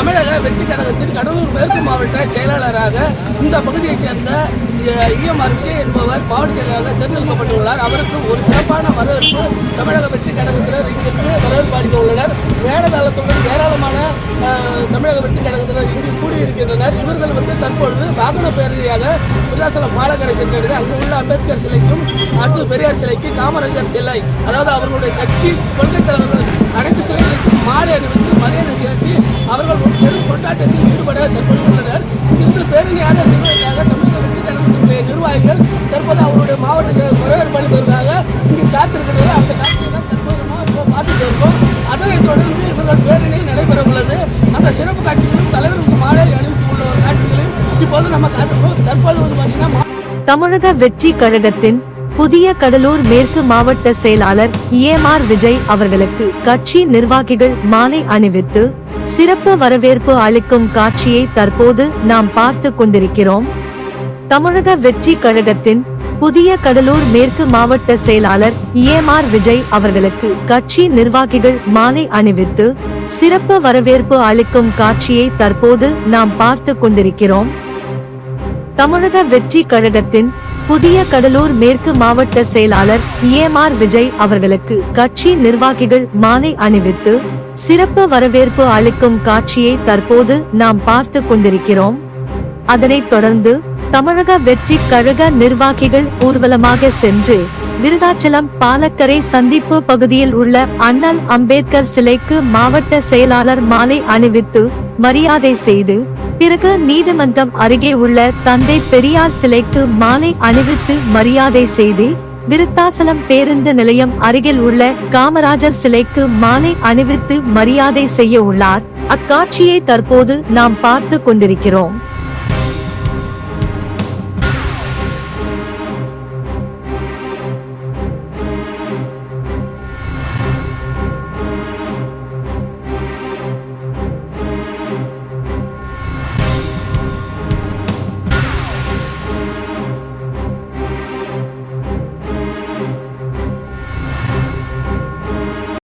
தமிழக வெற்றி கழகத்தின் கடலூர் மேற்கு மாவட்ட செயலாளராக இந்த பகுதியைச் சேர்ந்த இஎம்ஆர்கே என்பவர் மாவட்ட செயலராக தேர்ந்தெடுக்கப்பட்டுள்ளார். அவருக்கு ஒரு சிறப்பான வரவேற்பு தமிழக வெற்றி கழகத்தினர் இங்கிருந்து வரவேற்பு அளிக்க உள்ளனர் மேலதாளத்துடன் ஏராளமான தமிழக வெற்றி கழகத்தினர் இங்கு கூடியிருக்கின்றனர். இவர்கள் வந்து தற்பொழுது வாகன பேரணியாக விருதாசலம் மாலகரை சென்றது அங்கு உள்ள அம்பேத்கர் சிலைக்கும் அடுத்து பெரியார் சிலைக்கு காமராஜர் சிலை அதாவது அவர்களுடைய கட்சி கொள்கை தலைவர்கள் அனைத்து சிலைகளுக்கும் மாலை அணிவித்து மரியாதை செலுத்தி அவர்கள் கொண்டாட்டத்தில் ஈடுபட தற்போது உள்ளனர் இன்று பேரணியாக செல்வதற்காக தமிழக வெற்றி கழகத்தினுடைய நிர்வாகிகள் தற்போது அவருடைய மாவட்ட வரவேற்பு அளிப்பதற்காக இங்கு காத்திருக்கிறது அந்த காட்சியை தான் தற்போது பார்த்துட்டு இருக்கோம். அதனைத் தொடர்ந்து இவர்கள் பேரணி நடைபெற உள்ளது அந்த சிறப்பு காட்சிகளும் தலைவருக்கு மாலை அணிவித்து உள்ள ஒரு காட்சிகளையும் இப்போது நம்ம காத்திருக்கிறோம். தற்போது வந்து பார்த்தீங்கன்னா மா- தமிழக வெற்றி கழகத்தின் புதிய கடலூர் மேற்கு மாவட்ட செயலாளர் இஎம்ஆர் விஜய் அவர்களுக்கு கட்சி நிர்வாகிகள் மாலை அணிவித்து சிறப்பு வரவேற்பு அளிக்கும் காட்சியை தற்போது நாம் பார்த்து கொண்டிருக்கிறோம். தமிழக வெற்றி கழகத்தின் புதிய கடலூர் மேற்கு மாவட்ட செயலாளர் இஎம்ஆர் விஜய் அவர்களுக்கு கட்சி நிர்வாகிகள் மாலை அணிவித்து சிறப்பு வரவேற்பு அளிக்கும் காட்சியை தற்போது நாம் பார்த்து கொண்டிருக்கிறோம். தமிழக வெற்றி கழகத்தின் புதிய கடலூர் மேற்கு மாவட்ட செயலாளர் ஏமார் விஜய் அவர்களுக்கு கட்சி நிர்வாகிகள் மாலை அணிவித்து சிறப்பு வரவேற்பு அளிக்கும் காட்சியை தற்போது நாம் பார்த்து கொண்டிருக்கிறோம். அதனைத் தொடர்ந்து தமிழக வெற்றி கழக நிர்வாகிகள் ஊர்வலமாக சென்று விருதாச்சலம் பாலக்கரை சந்திப்பு பகுதியில் உள்ள அண்ணல் அம்பேத்கர் சிலைக்கு மாவட்ட செயலாளர் மாலை அணிவித்து மரியாதை செய்து பிறகு நீதிமன்றம் அருகே உள்ள தந்தை பெரியார் சிலைக்கு மாலை அணிவித்து மரியாதை செய்து விருத்தாசலம் பேருந்து நிலையம் அருகில் உள்ள காமராஜர் சிலைக்கு மாலை அணிவித்து மரியாதை செய்ய உள்ளார். அக்காட்சியை தற்போது நாம் பார்த்து கொண்டிருக்கிறோம்.